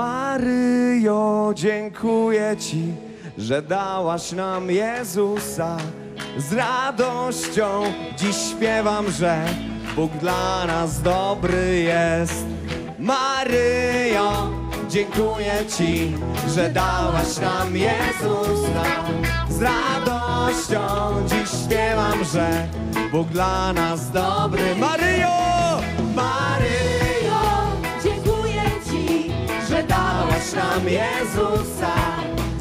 Maryjo, dziękuję Ci, że dałaś nam Jezusa. Z radością dziś śpiewam, że Bóg dla nas dobry jest. Maryjo, dziękuję Ci, że dałaś nam Jezusa. Z radością dziś śpiewam, że Bóg dla nas dobry. Maryjo, Maryjo, dałaś nam Jezusa.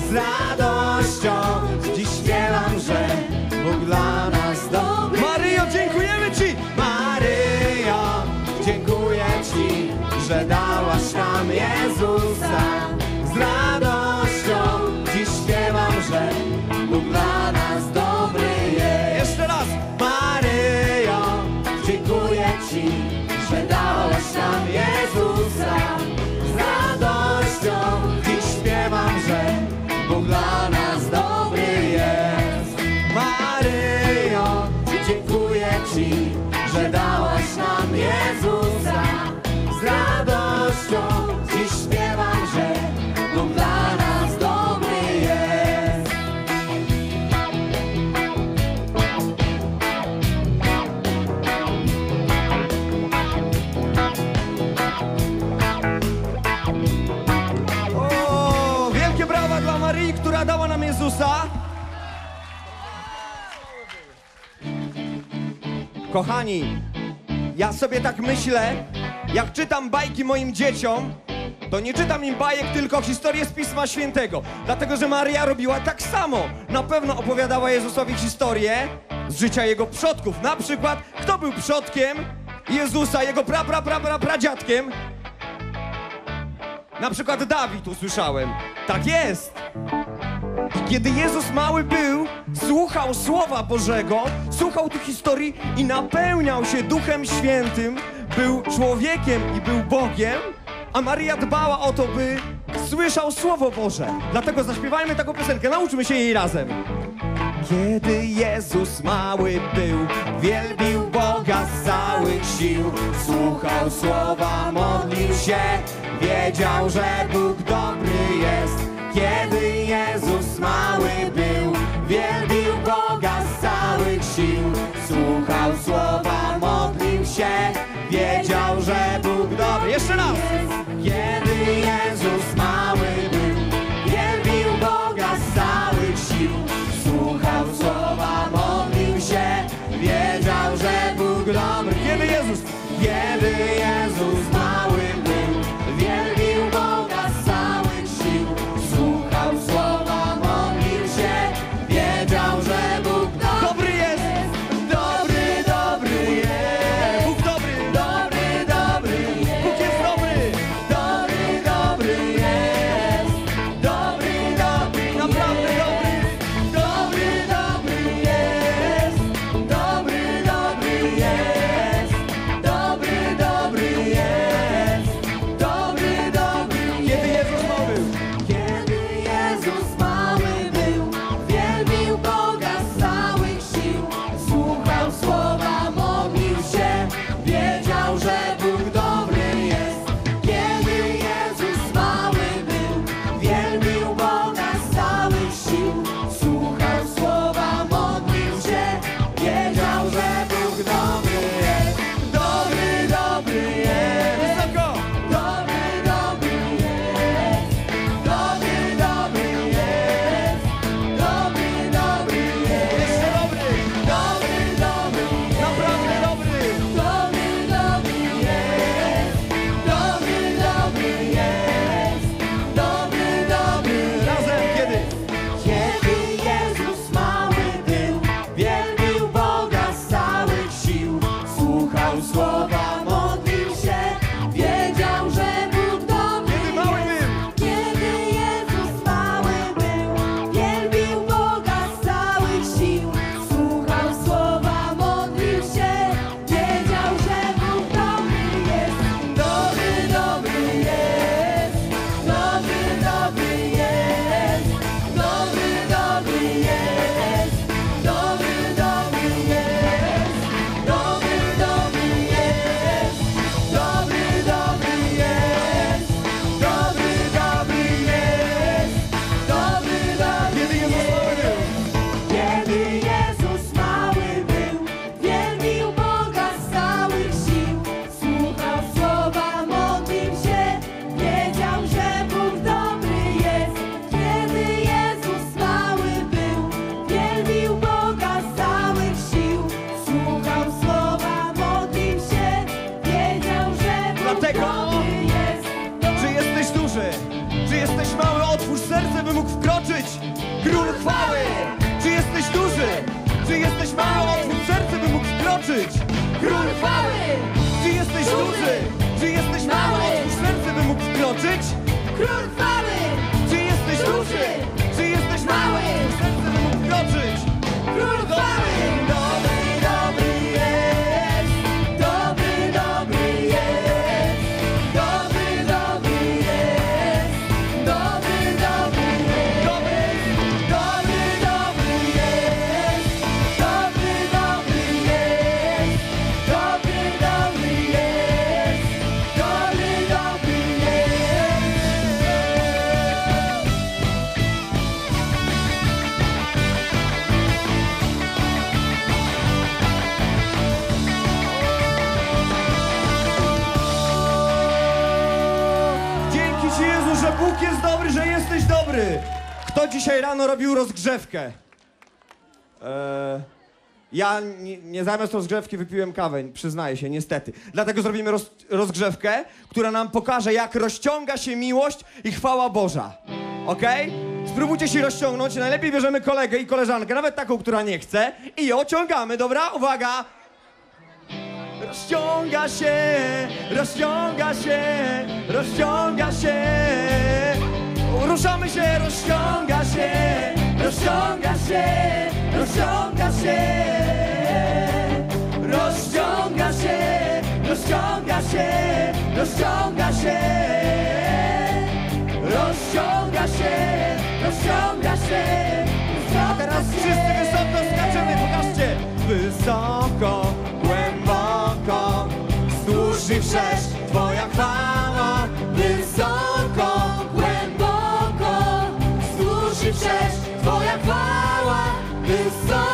Z radością dziś śpiewam, że Bóg dla nas dobry. Maryjo, dziękujemy Ci! Maryjo, dziękuję Ci, że dałaś nam Jezusa. Z radością która dała nam Jezusa. Kochani, ja sobie tak myślę, jak czytam bajki moim dzieciom, to nie czytam im bajek, tylko historię z Pisma Świętego. Dlatego, że Maria robiła tak samo. Na pewno opowiadała Jezusowi historię z życia jego przodków. Na przykład, kto był przodkiem Jezusa, jego pra, pra, pra, pra, pradziadkiem? Na przykład Dawid usłyszałem. Tak jest. Kiedy Jezus mały był, słuchał Słowa Bożego, słuchał tych historii i napełniał się Duchem Świętym, był człowiekiem i był Bogiem, a Maria dbała o to, by słyszał Słowo Boże. Dlatego zaśpiewajmy taką piosenkę, nauczmy się jej razem. Kiedy Jezus mały był, wielbił Boga z całych sił, słuchał słowa, modlił się, wiedział, że Bóg dobry jest. Kiedy Jezus mały był, wielbił Boga z całych sił, słuchał słowa, jesteś dobry. Kto dzisiaj rano robił rozgrzewkę? Eee, ja nie, nie zamiast rozgrzewki wypiłem kawę, przyznaję się, niestety. Dlatego zrobimy roz, rozgrzewkę, która nam pokaże, jak rozciąga się miłość i chwała Boża. Okej? Spróbujcie się rozciągnąć. Najlepiej bierzemy kolegę i koleżankę, nawet taką, która nie chce, i ją ciągamy, dobra? Uwaga! Rozciąga się, rozciąga się, rozciąga się. Ruszamy się, rozciąga się, rozciąga się, rozciąga się. Rozciąga się, rozciąga się, rozciąga się. Rozciąga się, rozciąga się. A teraz wszyscy wysoko skaczemy, pokażcie. Wysoko, głęboko, i wszerz Twoja chwała. Twoja chwała. Wysoko,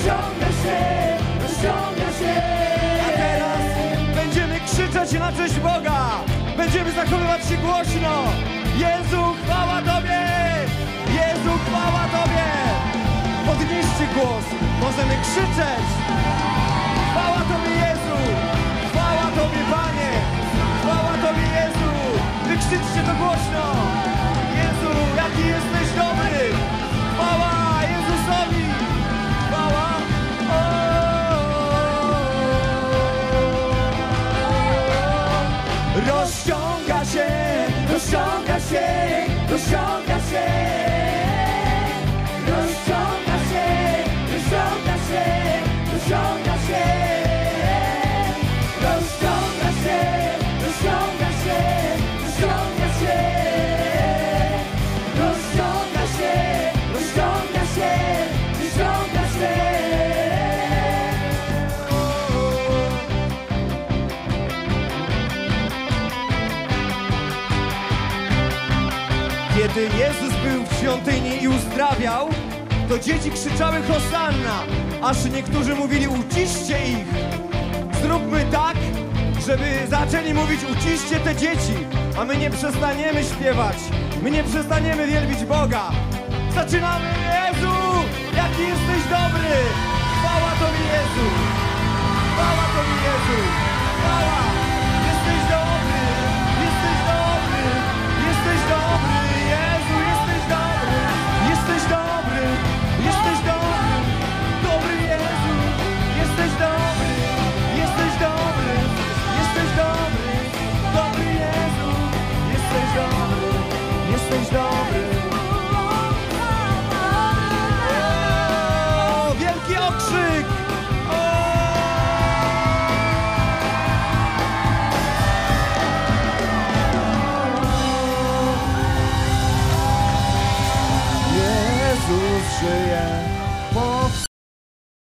rozciąga się, rozciąga się. A teraz będziemy krzyczeć na cześć Boga. Będziemy zachowywać się głośno. Jezu, chwała Tobie! Jezu, chwała Tobie! Podnieście głos. Możemy krzyczeć. Chwała Tobie, Jezu! Chwała Tobie, Panie! Chwała Tobie, Jezu! Wykrzyczcie to głośno! Jezu, jaki jesteś dobry! Rozciąga się, rozciąga się, Jezus był w świątyni i uzdrawiał, to dzieci krzyczały Hosanna, aż niektórzy mówili uciszcie ich. Zróbmy tak, żeby zaczęli mówić uciszcie te dzieci, a my nie przestaniemy śpiewać, my nie przestaniemy wielbić Boga. Zaczynamy, Jezu, jaki jesteś dobry! Jesteś dobry!